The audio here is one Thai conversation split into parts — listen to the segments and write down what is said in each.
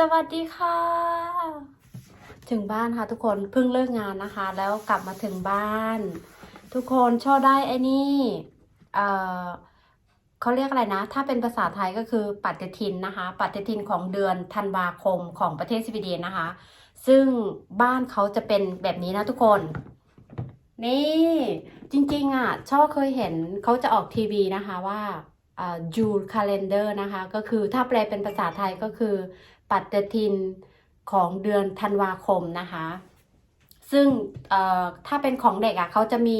สวัสดีค่ะ ถึงบ้านค่ะทุกคนเพิ่งเลิกงานนะคะ แล้วกลับมาถึงบ้าน ทุกคนชอบได้ไอ้นี่ เอ่อเขาเรียกอะไรนะ ถ้าเป็นภาษาไทยก็คือปฏิทินนะคะ ปฏิทินของเดือนธันวาคมของประเทศสวีเดนนะคะ ซึ่งบ้านเขาจะเป็นแบบนี้นะทุกคน นี่จริงๆอะช่อเคยเห็นเขาจะออกทีวีนะคะว่าจูลคาล endar นะคะ ก็คือถ้าแปลเป็นภาษาไทยก็คือ ปฏิทินของเดือนธันวาคมนะคะ ซึ่งถ้าเป็นของเด็กอะเขาจะมี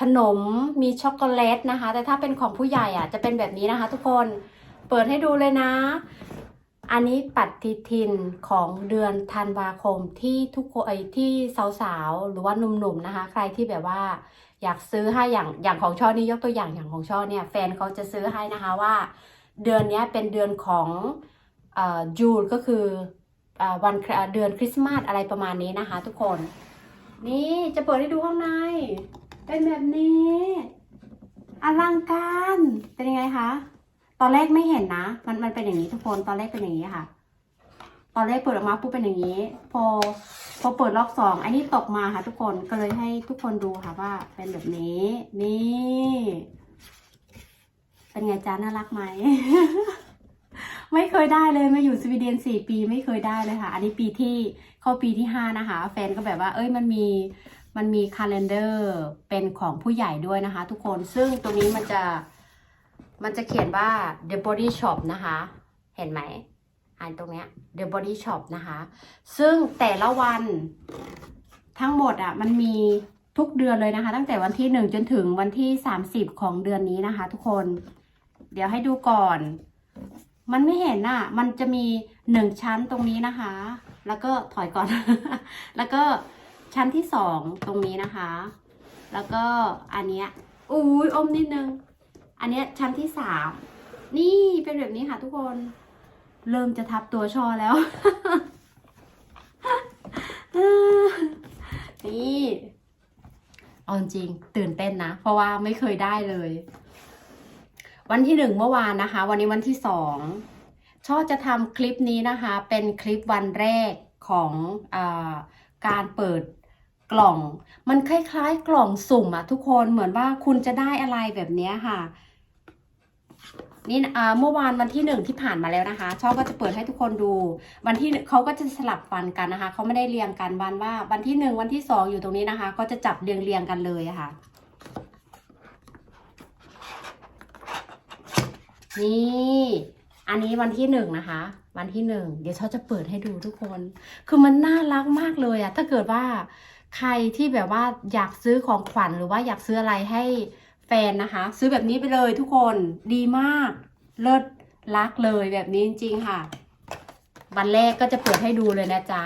ขนมมีช็อกโกแลตนะคะ แต่ถ้าเป็นของผู้ใหญ่อะจะเป็นแบบนี้นะคะ ทุกคนเปิดให้ดูเลยนะ อันนี้ปฏิทินของเดือนธันวาคมที่ทุกคนไอ้ที่สาวๆหรือว่าหนุ่มๆนะคะ ใครที่แบบว่าอยากซื้อให้อย่างอย่างของช่อนี่ยกตัวอย่างอย่างของช่อเนี่ยแฟนเขาจะซื้อให้นะคะว่า เดือนนี้เป็นเดือนของ จูนก็คืออวันเดือนคริสต์มาสอะไรประมาณนี้นะคะ ทุกคน นี่จะเปิดให้ดูข้างใน เป็นแบบนี้อลังการเป็นยังไงคะตอนแรกไม่เห็นนะ มันมันเป็นอย่างนี้ทุกคนตอนแรกเป็นอย่างนี้ค่ะ ตอนแรกเปิดออกมาปุ๊บเป็นอย่างนี้ พอพอเปิดรอบสองไอ้นี่ตกมาค่ะ ทุกคนก็เลยให้ทุกคนดูค่ะว่า เป็นแบบนี้ นี่ เป็นไงจ้าน่ารักไหม ไม่เคยได้เลยมาอยู่สวีเดนสี่ปีไม่เคยได้เลยค่ะ อันนี้ปีที่เข้าปีที่ห้านะคะ แฟนก็แบบว่า เอ้ยมันมีมันมีคาล endar เป็นของผู้ใหญ่ด้วยนะคะ ทุกคนซึ่งตรงนี้มันจะมันจะเขียนว่า the body shop นะคะ เห็นไหมอ่านตรงเนี้ย the body shop นะคะ ซึ่งแต่ละวันทั้งหมดอะมันมีทุกเดือนเลยนะคะ ตั้งแต่วันที่หนึ่งจนถึงวันที่สามสิบของเดือนนี้นะคะ ทุกคน เดี๋ยวให้ดูก่อน มันไม่เห็นอะ มันจะมีหนึ่งชั้นตรงนี้นะคะ แล้วก็ถอยก่อน แล้วก็ชั้นที่สองตรงนี้นะคะ แล้วก็อันเนี้ยอุ้ยอมนิดนึง อันเนี้ยชั้นที่สามนี่เป็นแบบนี้ค่ะทุกคน เริ่มจะทับตัวชอแล้ว นี่เอาจริงตื่นเต้นนะ เพราะว่าไม่เคยได้เลย วันที่หนึ่งเมื่อวานนะคะ วันนี้วันที่สองช่อจะทำคลิปนี้นะคะ เป็นคลิปวันแรกของอการเปิดกล่อง มันคล้ายๆ กล่องสุ่มอะทุกคนเหมือนว่าคุณจะได้อะไรแบบนี้ค่ะนี่เมื่อวานวันที่หนึ่งที่ผ่านมาแล้วนะคะช่อก็จะเปิดให้ทุกคนดู วันที่เขาก็จะสลับวันกันนะคะเขาไม่ได้เรียงกันวันว่า วันที่หนึ่งวันที่สองอยู่ตรงนี้นะคะ ก็จะจับเรียงเรียงๆกันเลยะค่ะ นี่ อันนี้วันที่หนึ่งนะคะ วันที่หนึ่งเดี๋ยวชอจะเปิดให้ดูทุกคน คือมันน่ารักมากเลยอะถ้าเกิดว่าใครที่แบบว่าอยากซื้อของขวัญหรือว่าอยากซื้ออะไรให้แฟนนะคะ ซื้อแบบนี้ไปเลยทุกคนดีมาก เลิศรักเลยแบบนี้จริงๆค่ะ วันแรกก็จะเปิดให้ดูเลยนะจ๊ะ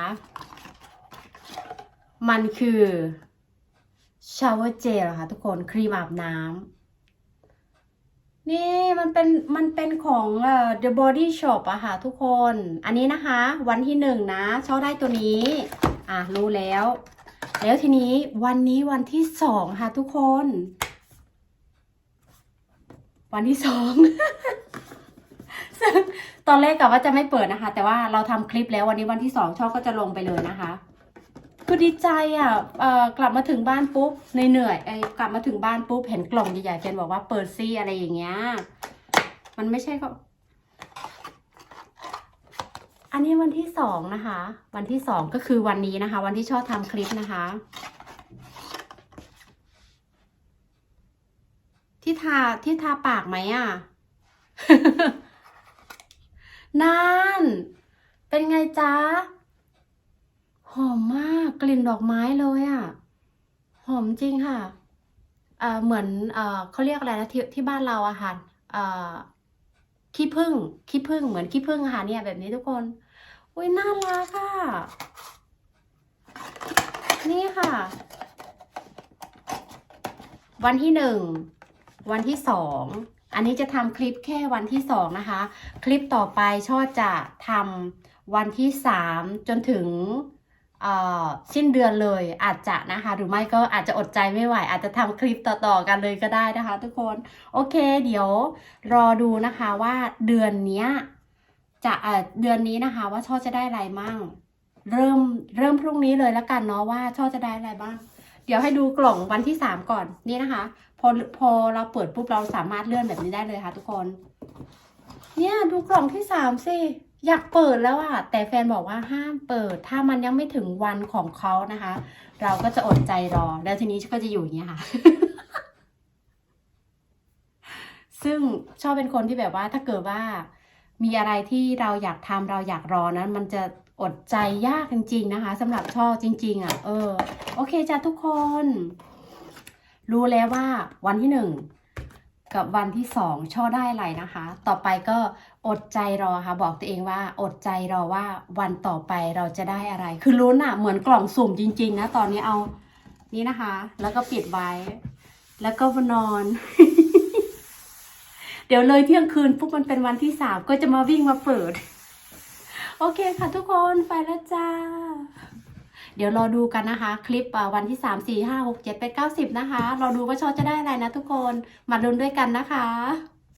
มันคือชาวเวอร์เจลค่ะทุกคนครีมอาบน้ำ นี่มันเป็นมันเป็นของเอ่อ The Body Shop อะค่ะทุกคน อันนี้นะคะ วันที่หนึ่งนะชอบได้ตัวนี้ อะรู้แล้ว แล้วทีนี้วันนี้วันที่สองค่ะทุกคน วันที่สองซึ่งตอนแรกกะว่าจะไม่เปิดนะคะ แต่ว่าเราทำคลิปแล้ววันนี้วันที่สองช่องก็จะลงไปเลยนะคะ คือดีใจอะกลับมาถึงบ้านปุ๊บเหนื่อยไอ้กลับมาถึงบ้านปุ๊บเห็นกล่องใหญ่ๆเฟนบอกว่าเปิดซี่อะไรอย่างเงี้ย มันไม่ใช่ก็ อันนี้วันที่สองนะคะ วันที่สองก็คือวันนี้นะคะ วันที่ชอบทำคลิปนะคะ ที่ทาที่ทาปากไหมอะ นั่น เป็นไงจ๊ะ หอมมากกลิ่นดอกไม้เลยอะ่ะ หอมจริงค่ะเอ่อเหมือนเอ่อเขาเรียกอะไรนะที่ที่บ้านเราอะค่ะเอ่อขี้ผึ้งขี้ผึ้งเหมือนขี้ผึ้งอะค่ะเนี่ยแบบนี้ทุกคนอุ้ยน่ารักอะนี่ค่ะ วันที่หนึ่งวันที่สองอันนี้จะทำคลิปแค่วันที่สองนะคะ คลิปต่อไปช่อจะทำวันที่สามจนถึง สิ้นเดือนเลยอาจจะนะคะ หรือไม่ก็อาจจะอดใจไม่ไหว อาจจะทำคลิปต่อๆกันเลยก็ได้นะคะ ทุกคนโอเค เดี๋ยวรอดูนะคะว่าเดือนเนี้ยจะเอ่อเดือนนี้นะคะ ว่าช่อจะได้อะไรมั่ง เริ่มเริ่มพรุ่งนี้เลยแล้วกันเนาะว่าช่อจะได้อะไรบ้าง เดี๋ยวให้ดูกล่องวันที่สามก่อนนี่นะคะพอพอเราเปิดปุ๊บเราสามารถเลื่อนแบบนี้ได้เลยค่ะ ทุกคน เนี่ยดูกล่องที่สามสิ อยากเปิดแล้วอะแต่แฟนบอกว่าห้ามเปิด ถ้ามันยังไม่ถึงวันของเขานะคะ เราก็จะอดใจรอ แล้วทีนี้ก็จะอยู่อย่างเงี้ยค่ะ ซึ่งชอบเป็นคนที่แบบว่าถ้าเกิดว่า มีอะไรที่เราอยากทำเราอยากรอนั้น มันจะอดใจยากจริง ๆ นะคะสำหรับช่อจริง ๆอะ เออ โอเคจ้ะทุกคน รู้แล้วว่าวันที่หนึ่ง กับวันที่สองช่อได้อะไรนะคะ ต่อไปก็อดใจรอค่ะบอกตัวเองว่าอดใจรอว่าวันต่อไปเราจะได้อะไร คือลุ้นอะเหมือนกล่องสุ่มจริง ๆ นะ ตอนนี้เอานี่นะคะ แล้วก็ปิดไว้ แล้วก็นอน เดี๋ยวเลยเที่ยงคืนปุ๊บมันเป็นวันที่สามก็จะมาวิ่งมาเปิด โอเคค่ะทุกคนไปแล้วจ้า เดี๋ยวรอดูกันนะคะ คลิปวันที่สามสี่ห้าหกเจ็ดแปดเก้าสิบนะคะ รอดูว่าชอจะได้อะไรนะทุกคน มาลุ้นด้วยกันนะคะ